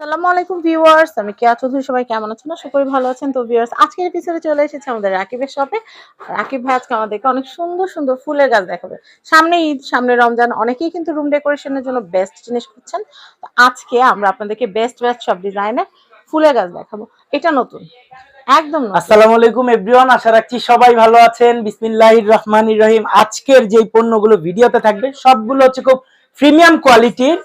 আসসালামু আলাইকুম ভিউয়ার্স, আমি কেয়া চৌধুরী, সবাই কেমন আছেন? আশা করি ভালো আছেন। তো ভিউয়ার্স, আজকের এপিসোডে চলে এসেছে আমাদের রাকিবের শপে রাকিব ভাই আজকে আমাদেরকে অনেক সুন্দর সুন্দর ফুলের গাছ দেখাবে। সামনে ঈদ, সামনে রমজান, অনেকেই কিন্তু রুম ডেকোরেশনের জন্য বেস্ট জিনিস খুঁজছেন। তো আজকে আমরা আপনাদেরকে বেস্ট বেস্ট সব ডিজাইনের ফুলের গাছ দেখাবো। এটা নতুন, একদম আসসালামু আলাইকুম এভরিওয়ান আশা রাখছি সবাই ভালো আছেন। বিসমিল্লাহির রহমানির রহিম। আজকের যে পণ্যগুলো ভিডিওতে থাকবে, সবগুলো হচ্ছে খুব প্রিমিয়াম কোয়ালিটির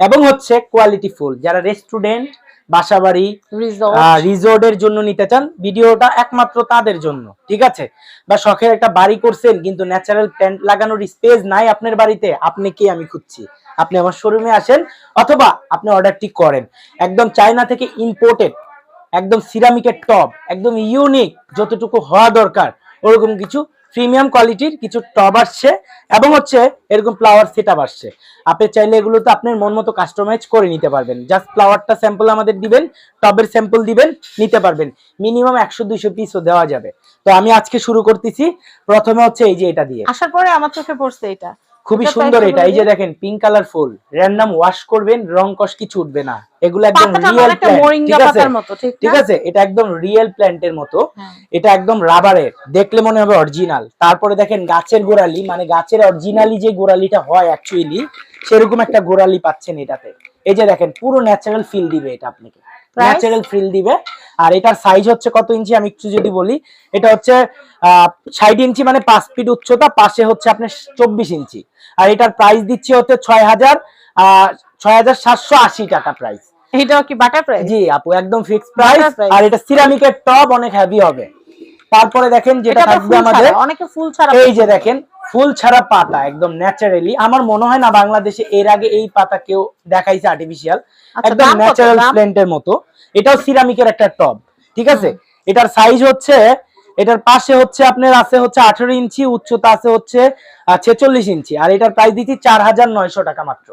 এবং হচ্ছে কোয়ালিটি ফুল যারা রেস্টুরেন্ট বাসাবাড়ি রিজর্ট রিসোর্টের জন্য নিতে চান ভিডিওটা একমাত্র তাদের জন্য ঠিক আছে? বা শখের একটা বাড়ি করছেন কিন্তু ন্যাচারাল প্ল্যান্ট লাগানোর স্পেস নাই আপনার বাড়িতে আপনি কি আমি খুঁজছি? আপনি আমার শোরুমে আসেন অথবা আপনি অর্ডারটি করেন। একদম চায়না থেকে ইম্পোর্টেড একদম সিরামিকের টব একদম ইউনিক যতটুকু হওয়া দরকার ওরকম কিছু প্রিমিয়াম কোয়ালিটির কিছু টব আসছে এবং হচ্ছে এরকম ফ্লাওয়ার সেট আপ আসছে। আপনি চাইলে এগুলো তো আপনার মন মতো কাস্টমাইজ করে নিতে পারবেন। জাস্ট ফ্লাওয়ারটা স্যাম্পল আমাদের দিবেন, টবের স্যাম্পল দিবেন, নিতে পারবেন। মিনিমাম একশো দুইশো পিসও দেওয়া যাবে। তো আমি আজকে শুরু করতেছি। প্রথমে হচ্ছে এই যে এটা দিয়ে। আসার পরে আমার চোখে পড়ছে এটা। খুবই সুন্দর এটা। এই যে দেখেন পিঙ্ক কালার ফুল। র্যান্ডম ওয়াশ করবেন রং কষ কিছু উঠবে না। এগুলো একদম রিয়েল ঠিক আছে? ঠিক আছে? এটা একদম রিয়েল প্ল্যান্টের মতো। হ্যাঁ। এটা একদম রাবারের দেখলে মনে হবে অরিজিনাল তারপরে দেখেন গাছের গোড়ালি মানে গাছের অরিজিনালি যে গোড়ালিটা হয় অ্যাকচুয়ালি সেরকম একটা গোড়ালি পাচ্ছেন এটাতে। এই যে দেখেন পুরো ন্যাচারাল ফিল দিবে এটা আপনাকে? ন্যাচারাল ফিল দিবে। আর এটার সাইজ হচ্ছে কত ইঞ্চি? আমি একটু যদি বলি এটা হচ্ছে ষাট ইঞ্চি মানে পাঁচ ফিট উচ্চতা পাশে হচ্ছে আপনার চব্বিশ ইঞ্চি। আর এটার প্রাইস দিচ্ছি হচ্ছে ছয় হাজার ছয় হাজার সাতশো আশি টাকা প্রাইস এটাও কি বাটার প্রাইস জি আপু একদম ফিক্সড প্রাইস আর এটা সিরামিকের টপ অনেক হেভি হবে। তারপরে দেখেন যেটা থাকবে আমাদের অনেকে ফুল ছাড়া এই যে দেখেন ফুল ছাড়া পাতা একদম ন্যাচারালি আমার মনে হয় না বাংলাদেশে এর আগে এই পাতা কেউ দেখাইছে আর্টিফিশিয়াল একদম ন্যাচারাল? প্ল্যান্টের মতো। এটাও সিরামিকের একটা টব ঠিক আছে? এটার সাইজ হচ্ছে এটার পাশে হচ্ছে আপনার আছে হচ্ছে আঠারো ইঞ্চি উচ্চতা আছে হচ্ছে ছেচল্লিশ ইঞ্চি। আর এটার প্রাইস দিচ্ছি চার হাজার নয়শো টাকা মাত্র।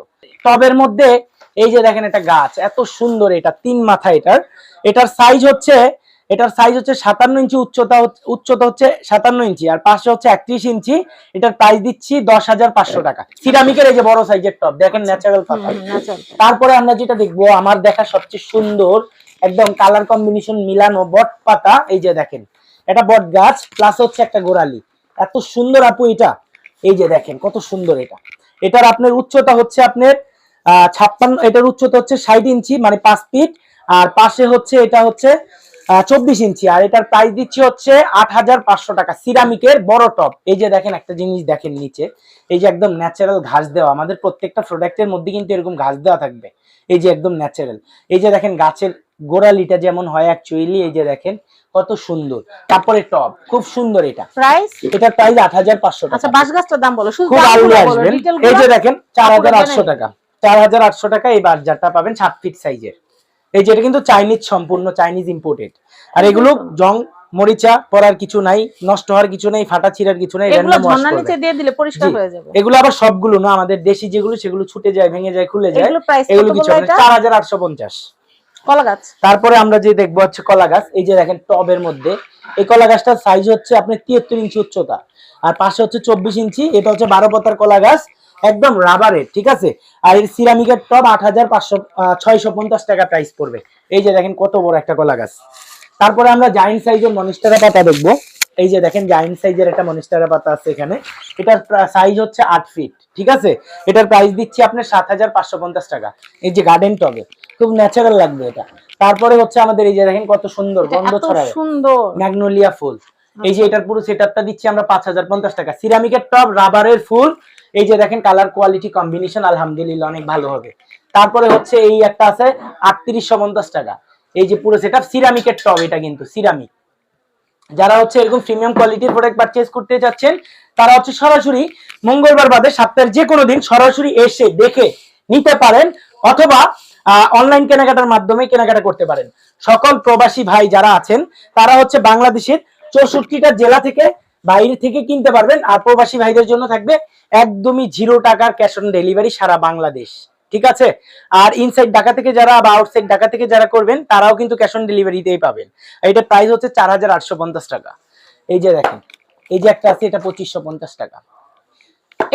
টবের মধ্যে এই যে দেখেন একটা গাছ এত সুন্দর এটা তিন মাথা এটার। এটার সাইজ হচ্ছে এটার সাইজ হচ্ছে সাতান্ন ইঞ্চি উচ্চতা উচ্চতা হচ্ছে সাতান্ন ইঞ্চি আর পাশে হচ্ছে একত্রিশ ইঞ্চি। এটার প্রাইস দিচ্ছি দশ হাজার পাঁচশো টাকা। সিরামিকের এই যে বড় সাইজের টব দেখেন ন্যাচারাল পাতা তারপরে আমরা যেটা দেখব আমার দেখা সবচেয়ে সুন্দর একদম কালার কম্বিনেশন মিলানো বট পাতা এই যে দেখেন। এটা বট গাছ প্লাস হচ্ছে একটা গোড়ালি। এত সুন্দর আপু এটা। এই যে দেখেন কত সুন্দর এটা। এটার আপনার উচ্চতা হচ্ছে আপনার আহ ছাপ্পান্ন এটার উচ্চতা হচ্ছে ষাট ইঞ্চি মানে পাঁচ ফিট আর পাশে হচ্ছে এটা হচ্ছে চব্বিশ ইঞ্চি। আর এটার প্রাইস দিচ্ছি হচ্ছে আট হাজার পাঁচশো টাকা। সিরামিকের বড় টপ এই যে দেখেন একটা জিনিস দেখেন নিচে। এই যে একদম ন্যাচারাল ঘাস দেওয়া। আমাদের প্রত্যেকটা প্রোডাক্টের মধ্যে কিন্তু এরকম ঘাস দেওয়া থাকবে। এই যে একদম ন্যাচারাল এই যে দেখেন গাছের গোড়ালিটা যেমন হয় অ্যাকচুয়ালি এই যে দেখেন কত সুন্দর। তারপরে টপ খুব সুন্দর এটা। প্রাইস এটার প্রাইস আট হাজার পাঁচশো আচ্ছা টাকা। বাঁশ গাছটার দাম বলো। খুব আলু আসবেন। এই যে দেখেন চার হাজার আটশো টাকা। চার হাজার আটশো টাকা এই বাজারটা পাবেন সাত ফিট সাইজের এই যে এটা কিন্তু চাইনিজ সম্পূর্ণ চাইনিজ ইম্পোর্টেড আর এগুলো জং মরিচা পড়ার কিছু নাই নষ্ট হওয়ার কিছু নাই ফাটা ছিঁড়ার কিছু নাই নিচে দিয়ে দিলে পরিষ্কার হয়ে যাবে। এগুলো আবার সবগুলো না আমাদের দেশি যেগুলো সেগুলো ছুটে যায় ভেঙে যায় খুলে যায়। এগুলো কিছু চার হাজার আটশো পঞ্চাশ। কলা গাছ। তারপরে আমরা যে দেখব হচ্ছে কলা গাছ এই যে দেখেন টবের মধ্যে এই কলা গাছটার সাইজ হচ্ছে আপনার তিয়াত্তর ইঞ্চি উচ্চতা। আর পাশে হচ্ছে চব্বিশ ইঞ্চি এটা হচ্ছে বারো পাতার কলা গাছ একদম রাবারের ঠিক আছে? আর এর সিরামিকের টব আট হাজার পাঁচশো ছয়শো পঞ্চাশ টাকা প্রাইস পড়বে। এই যে দেখেন কত বড় একটা কলা গাছ। তারপরে আমরা জাইন্ট সাইজের মনিস্টারা পাতা দেখব। এই যে দেখেন জাইন্ট সাইজের একটা মনিস্টারা পাতা আছে এখানে। এটার সাইজ হচ্ছে আট ফিট ঠিক আছে? এটার প্রাইস দিচ্ছি আপনার সাত হাজার পাঁচশো পঞ্চাশ টাকা। এই যে গার্ডেন টবে খুব ন্যাচারাল লাগবে এটা। তারপরে হচ্ছে আমাদের এই যে দেখেন কত সুন্দর গন্ধ ছড়ায়। সুন্দর। ম্যাগনোলিয়া ফুল। এই যে এটার পুরো সেটআপটা দিচ্ছি আমরা পাঁচ হাজার পঞ্চাশ টাকা। সিরামিকের টপ রাবারের ফুল এই যে দেখেন কালার কোয়ালিটি কম্বিনেশন আলহামদুলিল্লাহ অনেক ভালো হবে। তারপরে হচ্ছে এই একটা আছে আটত্রিশশো পঞ্চাশ টাকা। এই যে পুরো সেটআপ সিরামিকের টপ এটা কিন্তু সিরামিক যারা হচ্ছে এরকম প্রিমিয়াম কোয়ালিটির প্রোডাক্ট পারচেজ করতে যাচ্ছেন তারা হচ্ছে সরাসরি মঙ্গলবার বাদে সপ্তাহের যে কোনো দিন সরাসরি এসে দেখে নিতে পারেন অথবা অনলাইন কেনাকাটার মাধ্যমে কেনাকাটা করতে পারেন। সকল প্রবাসী ভাই যারা আছেন তারা হচ্ছে বাংলাদেশের চৌষট্টিটা জেলা থেকে বাইরে থেকে কিনতে পারবেন। আর প্রবাসী ভাইদের জন্য থাকবে একদমই জিরো টাকার ক্যাশ অন ডেলিভারি সারা বাংলাদেশ। ঠিক আছে? আর ইনসাইড ঢাকা থেকে যারা বা আউটসাইড ঢাকা থেকে যারা করবেন, তারাও কিন্তু ক্যাশ অন ডেলিভারিতেই পাবেন। এটা প্রাইস হচ্ছে চার হাজার আটশো পঞ্চাশ টাকা। এই যে দেখেন, এই যে একটা আছে, এটা পঁচিশশো টাকা।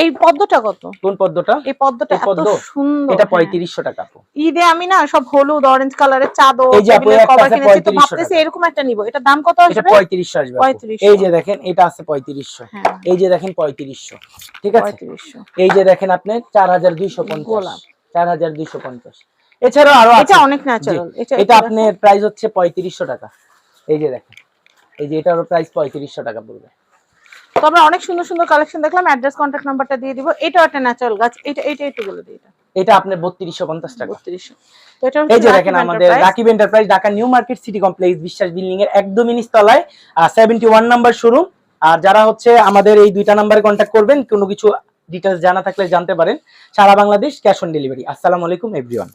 এই পদ্মটা কত? কোন পদ্মটা? এই পদ্মটা এত পদ্ম? সুন্দর এটা হ্যাঁ। টাকা ঈদে আমি না সব হলুদ অরেঞ্জ কালারের চাদর এই যে আপু, একটা কিনেছি তো ভাবতেছি এরকম একটা নিব। এটা দাম কত এটা আসবে? পঁয়ত্রিশশো আসবে 3500 এই যে দেখেন এটা আছে পঁয়ত্রিশশো। হ্যাঁ। এই যে দেখেন পঁয়ত্রিশশো। ঠিক আছে? 3500 এই যে দেখেন আপনি চার হাজার দুইশো পঞ্চাশ। গোলাপ। চার হাজার দুইশো পঞ্চাশ। এছাড়াও আরও এটা আছে। অনেক ন্যাচারাল এটা আপনার প্রাইস হচ্ছে পঁয়ত্রিশশো টাকা। এই যে দেখেন। এই যে এটারও প্রাইস পঁয়ত্রিশশো টাকা পড়বে। তো আমরা অনেক সুন্দর সুন্দর কালেকশন দেখলাম অ্যাড্রেস কন্ট্যাক্ট নাম্বারটা দিয়ে দিব। এটা একটা ন্যাচারাল গাছ এটা এটা একটু বলে দিই এটা। এটা আপনার বত্রিশশো পঞ্চাশ টাকা। 3200 তো এটা এই যে দেখেন আমাদের Rakib enterprise Dhaka new market city complex Biswas building এর একদমই নিচতলায় সেভেন্টি ওয়ান নাম্বার শোরুম আর যারা হচ্ছে আমাদের এই দুইটা নাম্বারে কন্ট্যাক্ট করবেন কোনো কিছু ডিটেলস জানা থাকলে জানতে পারেন। সারা বাংলাদেশ ক্যাশ অন ডেলিভারি আসসালামু আলাইকুম এভরিওয়ান